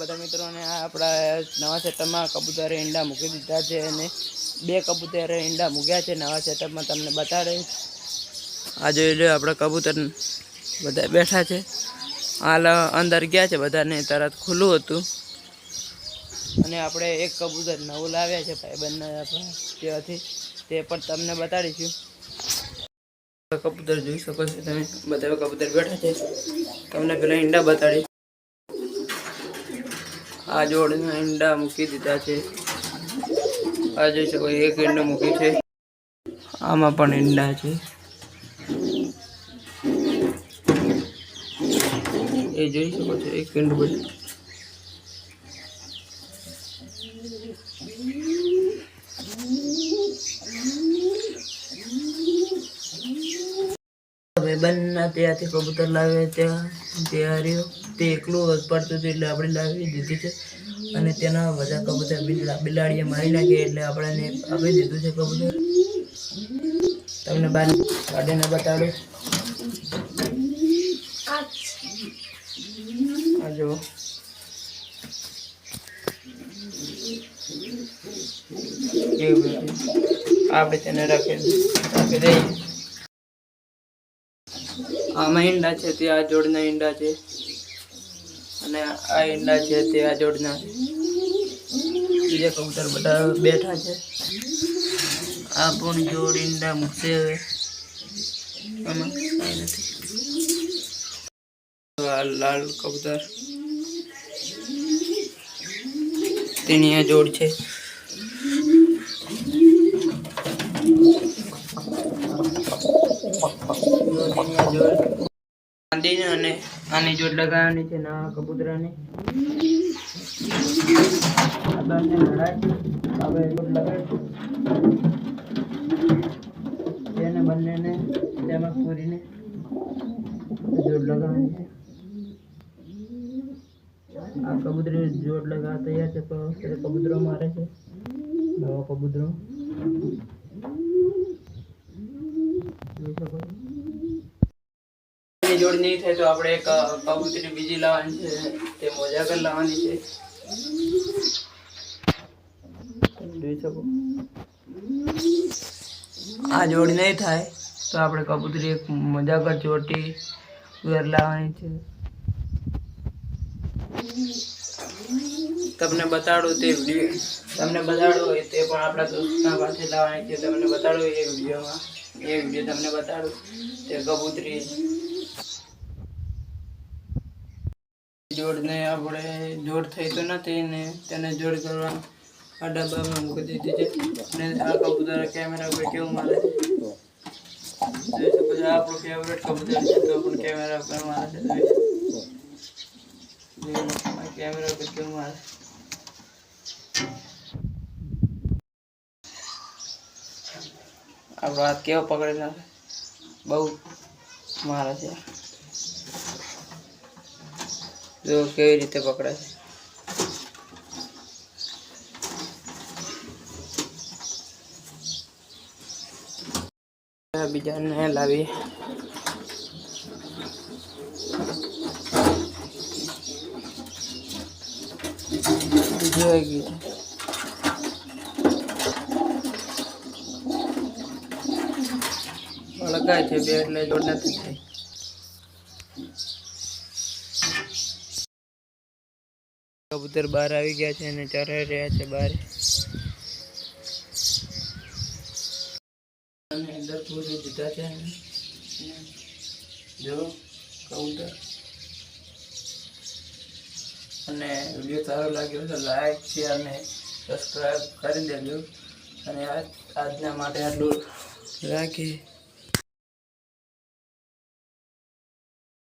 બધા મિત્રોને આપણા નવા સેટઅપમાં કબૂતરે ઈંડા મૂકી દીધા છે અને બે કબૂતરે ઈંડા મૂક્યા છે. નવા સેટઅપમાં તમને બતાડે. આ જોઈ લો આપણા કબૂતર બધા બેઠા છે. હાલ અંદર ગયા છે બધાને, તરત ખુલ્લું હતું. અને આપણે એક કબૂતર નવું લાવ્યા છે ભાઈબંધના ત્યાંથી તે પણ તમને બતાડીશું. કબૂતર જોઈ શકો છો તમે. બધા કબૂતર બેઠા છે. તમને પેલા ઈંડા બતાડી આ જોડના ઈંડા મૂકી દીધા છે. આ જોઈ શકો, એક ઈંડો મૂકી છે. આમાં પણ ઈંડા છે. એ જોઈ શકો છો, એક ઈંડો બધું. ભાઈબંધના ત્યાંથી કબૂતર લાવ્યા ત્યાં તે હાર્યો તે એકલું પડતું હતું એટલે આપણે લાવી દીધું છે. અને તેના બધા કબૂતર બિલા- બિલાડીએ મારી નાખી એટલે આપણે આપી દીધું છે કબૂતર. તમને બાર કાઢીને બતાડું. આ જુઓ. આપણે તેને રાખી રાખી દઈએ. આમાં ઈંડા છે, તે આ જોડના ઈંડા છે. અને આ ઈંડા છે તે આ જોડના. બીજા કબૂતર બધા બેઠા છે. આ પણ જોડ ઈંડા મૂકશે હવે. આમાં લાલ કબૂતર. તેની આ જોડ છે તેની આ જોડ બાંધીને અને આની જોડ લગાવવાની છે નવા કબૂતરાની. હવે જોડ લગાવીશું તેને બંનેને તેમાં પૂરીને જોડ લગાવવાની છે. આ કબૂતરી જોડ લગાવવા તૈયાર છે કબૂતરો મારે છે. નવો કબૂતરો જોઈ શકો છો એની જોડ નહીં થાય તો આપણે એક કબૂતરી બીજી લાવવાની છે, તે મોજાગર લાવવાની છે. આ જોડ નહીં થાય તો આપણે કબૂતરી એક મોજાગર ચોટી ઘર લાવવાની છે. તમને બતાડું તે તમને બતાડવું હોય તે પણ આપણા દોસ્તના પાસે લાવવાની છે. તમને બતાડું એ વિડીયોમાં. એ વીડિયો તમને બતાડું. તે કબૂતરી. જોડને આપણે જોડ થઈ તો નથી ને તેને જોડ કરવા આ ડબ્બામાં મૂકી દીધી છે. અને આ કબૂતર કેમેરા પર કેવું મારે? છે ફેવરેટ કબૂતર છે, તો પણ કેમેરા પર મારે છે કેમેરા પર કેવું મારે? આપણો હાથ કેવો પકડે છે બહુ મારે છે. જો કેવી રીતે પકડે છે. બીજાને લાવી. આવી ગયું છે. લગાય છે બે એટલે જોડ નથી થઈ કબૂતર બહાર આવી ગયા છે અને ચરાઈ રહ્યા છે બહાર. અને અંદર પૂરી દીધા છે જો કબૂતર. અને વીડિયો સારો લાગ્યો તો લાઈક શેર અને સબસ્ક્રાઈબ કરી દેજો. અને આજના માટે આટલું રાખીએ.